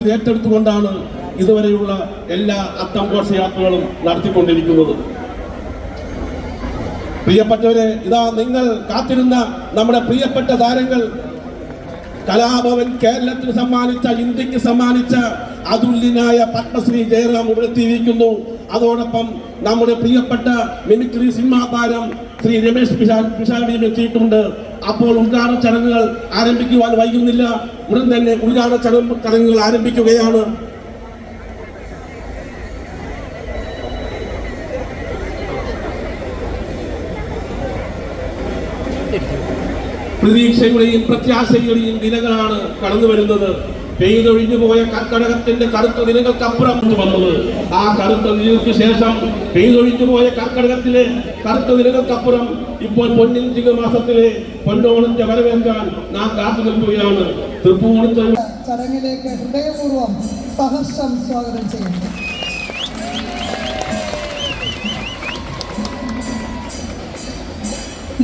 ഏറ്റെടുത്തുകൊണ്ടാണ് ഇതുവരെയുള്ള എല്ലാ അത്തം ഘോഷയാത്രകളും നടത്തിക്കൊണ്ടിരിക്കുന്നത്. പ്രിയപ്പെട്ടവരെ ഇതാ നിങ്ങൾ കാത്തിരുന്ന നമ്മുടെ പ്രിയപ്പെട്ട താരങ്ങൾ. കലാഭവൻ കേരളത്തിന് സമ്മാനിച്ച ഇന്ത്യയ്ക്ക് സമ്മാനിച്ച അതുല്യനായ പത്മശ്രീ ജയറാം ഇവിടെ അതോടൊപ്പം നമ്മുടെ പ്രിയപ്പെട്ട മിമിക്രി സിനിമാ താരം ശ്രീ രമേശ് പിഷാ പിഷാടിയും എത്തിയിട്ടുണ്ട്. അപ്പോൾ ഉദ്ഘാടന ചടങ്ങുകൾ ആരംഭിക്കുവാൻ വൈകുന്നില്ല. ഉടൻ തന്നെ ഉദ്ഘാടന ചടങ്ങ് ചടങ്ങുകൾ ആരംഭിക്കുകയാണ്. പ്രതീക്ഷയുടെയും പ്രത്യാശയുടെയും ദിനങ്ങളാണ് കടന്നു വരുന്നത് പെയ്തൊഴിഞ്ഞു പോയ കർക്കടകത്തിന്റെ കറുത്ത ദിനങ്ങൾക്കപ്പുറം വന്നത്. ആ കറുത്ത ദിനങ്ങൾക്ക് ശേഷം പെയ്തൊഴിഞ്ഞു പോയ കർക്കടകത്തിലെ കറുത്ത ദിനങ്ങൾക്കപ്പുറം ഇപ്പോൾ പൊന്നിൻ മാസത്തിലെ പൊന്നോണത്തെ വരവേൽക്കാൻ നാം കാത്തു നിൽക്കുകയാണ്. തൃപ്പൂണിത്തെ ചടങ്ങിലേക്ക് ഹൃദയപൂർവം സ്വാഗതം ചെയ്യുന്നു.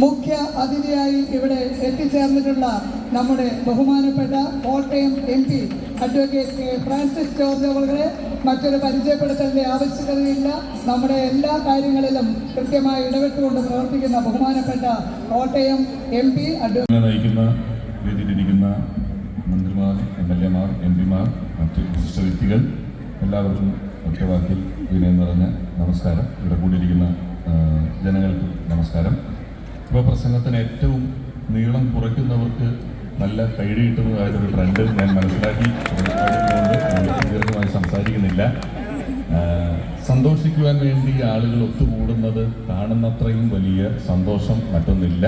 മുഖ്യ അതിഥിയായി ഇവിടെ എത്തിച്ചേർന്നിട്ടുള്ള നമ്മുടെ ബഹുമാനപ്പെട്ട Kottayam M P advocate Francis George അവരുടെ മറ്റൊരു പരിചയപ്പെടുത്തേണ്ട ആവശ്യകതയില്ല. നമ്മുടെ എല്ലാ കാര്യങ്ങളിലും കൃത്യമായി ഇടപെട്ടുകൊണ്ട് പ്രവർത്തിക്കുന്ന ബഹുമാനപ്പെട്ട കോട്ടയം എം പി നയിക്കുന്ന മന്ത്രിമാർ എം എൽ എമാർ എം പിമാർ മറ്റ് വിശിഷ്ട വ്യക്തികൾ എല്ലാവർക്കും ഒറ്റവാക്കിൽ വിനയം നിറഞ്ഞ നമസ്കാരം. ഇവിടെ കൂടിയിരിക്കുന്ന ജനങ്ങൾക്ക് നമസ്കാരം. ഇപ്പോൾ പ്രസംഗത്തിന് ഏറ്റവും നീളം കുറയ്ക്കുന്നവർക്ക് നല്ല കൈഡി കിട്ടുന്നതായിട്ടൊരു ട്രെൻഡ് ഞാൻ മനസ്സിലാക്കി. ദീർഘമായി സംസാരിക്കുന്നില്ല. സന്തോഷിക്കുവാൻ വേണ്ടി ആളുകൾ ഒത്തുകൂടുന്നത് കാണുന്നത്രയും വലിയ സന്തോഷം മറ്റൊന്നില്ല.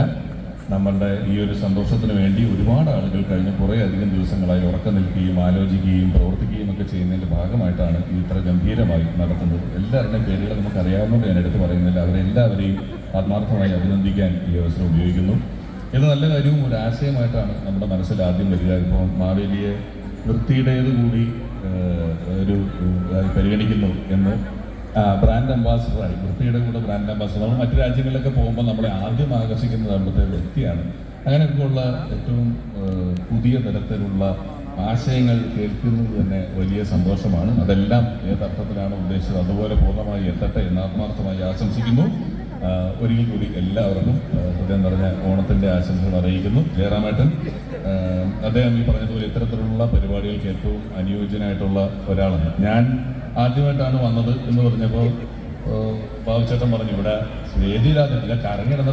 നമ്മളുടെ ഈ ഒരു സന്തോഷത്തിന് വേണ്ടി ഒരുപാട് ആളുകൾ കഴിഞ്ഞ കുറേ അധികം ദിവസങ്ങളായി ഉറക്കം നിൽക്കുകയും ആലോചിക്കുകയും പ്രവർത്തിക്കുകയും ഒക്കെ ചെയ്യുന്നതിന്റെ ഭാഗമായിട്ടാണ് ഇത് ഇത്ര ഗംഭീരമായി നടക്കുന്നത് എല്ലാവരുടെയും പേരുകൾ നമുക്ക് അറിയാവുന്നതുകൊണ്ട് ഞാൻ എടുത്ത് പറയുന്നില്ല അവരെല്ലാവരെയും ആത്മാർത്ഥമായി അഭിനന്ദിക്കാൻ ഈ അവസരം ഉപയോഗിക്കുന്നു. ഇത് നല്ല കാര്യവും ഒരു ആശയമായിട്ടാണ് നമ്മുടെ മനസ്സിൽ ആദ്യം വരിക. ഇപ്പോൾ മാവേലിയെ വൃത്തിയുടേത് കൂടി ഒരു പരിഗണിക്കുന്നു എന്ന് ബ്രാൻഡ് അംബാസിഡറായി വൃത്തിയുടെ കൂടെ ബ്രാൻഡ് അംബാസിഡർ നമ്മൾ മറ്റു രാജ്യങ്ങളിലൊക്കെ പോകുമ്പോൾ നമ്മളെ ആദ്യം ആകർഷിക്കുന്നത് അവിടുത്തെ വ്യക്തിയാണ്. അങ്ങനെയൊക്കെയുള്ള ഏറ്റവും പുതിയ തരത്തിലുള്ള ആശയങ്ങൾ കേൾക്കുന്നത് തന്നെ വലിയ സന്തോഷമാണ്. അതെല്ലാം ഏതർത്ഥത്തിലാണ് ഉദ്ദേശിച്ചത്. അതുപോലെ പൂർണമായി എത്തട്ടെ എന്ന് ആത്മാർത്ഥമായി ആശംസിക്കുന്നു. ഒരിക്കൽ കൂടി എല്ലാവർക്കും സത്യം പറഞ്ഞ ഓണത്തിന്റെ ആശംസകൾ അറിയിക്കുന്നു. ജയറാമേട്ടൻ അദ്ദേഹം ഈ പറഞ്ഞതുപോലെ ഇത്തരത്തിലുള്ള പരിപാടികൾക്ക് ഏറ്റവും അനുയോജ്യനായിട്ടുള്ള ഒരാളാണ്. ഞാൻ ആദ്യമായിട്ടാണ് വന്നത് എന്ന് പറഞ്ഞപ്പോൾ ബാബുചേട്ടൻ പറഞ്ഞു ഇവിടെ വേദിയിലാകുന്നില്ല കറങ്ങി അപ്പോൾ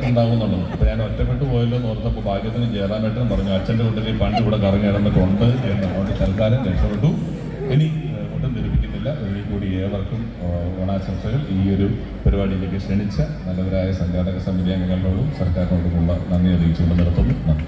അപ്പൊ ഞാൻ ഒറ്റപ്പെട്ടു പോയല്ലോ എന്ന് ഓർത്തപ്പോൾ ഭാഗ്യത്തിന് ജയറാമേട്ടൻ പറഞ്ഞു അച്ഛന്റെ വീട്ടിൽ പണ്ട് ഇവിടെ കറങ്ങിടന്നിട്ടുണ്ട് എന്ന്. അതുകൊണ്ട് തൽക്കാലം രക്ഷപ്പെട്ടു. ഇനി ഒട്ടും ധരിപ്പിക്കുന്നില്ല ഒരിക്കൽ കൂടി ഏവർക്കും ഓണാശംസകൾ. ഈ ഒരു പരിപാടിയിലേക്ക് ക്ഷണിച്ച നല്ലവരായ സംഘാടക സമിതി അംഗങ്ങളോടും സർക്കാരിനോടുമുള്ള നന്ദി അറിയിച്ചുകൊണ്ട് നിർത്തുന്നു. നന്ദി.